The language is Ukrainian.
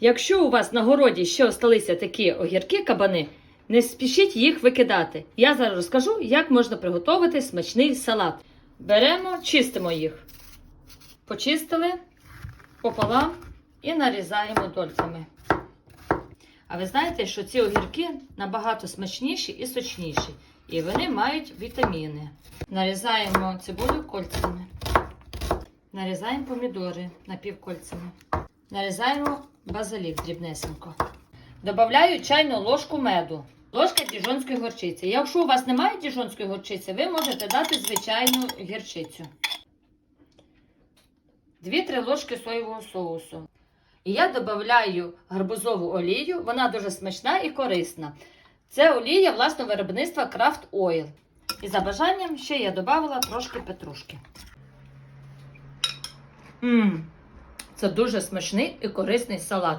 Якщо у вас на городі ще осталися такі огірки кабани, не спішіть їх викидати. Я зараз розкажу, як можна приготувати смачний салат. Беремо, чистимо їх. Почистили пополам і нарізаємо дольцями. А ви знаєте, що ці огірки набагато смачніші і сочніші, і вони мають вітаміни. Нарізаємо цибулю кольцями. Нарізаємо помідори напівкольцями. Нарізаємо базилік дрібнесенько. Добавляю чайну ложку меду. Ложка діжонської горчиці. Якщо у вас немає діжонської горчиці, ви можете дати звичайну гірчицю. 2-3 ложки соєвого соусу. І я додаю гарбузову олію, вона дуже смачна і корисна. Це олія власного виробництва Craft Oil. І за бажанням ще я додавала трошки петрушки. Мм, це дуже смачний і корисний салат.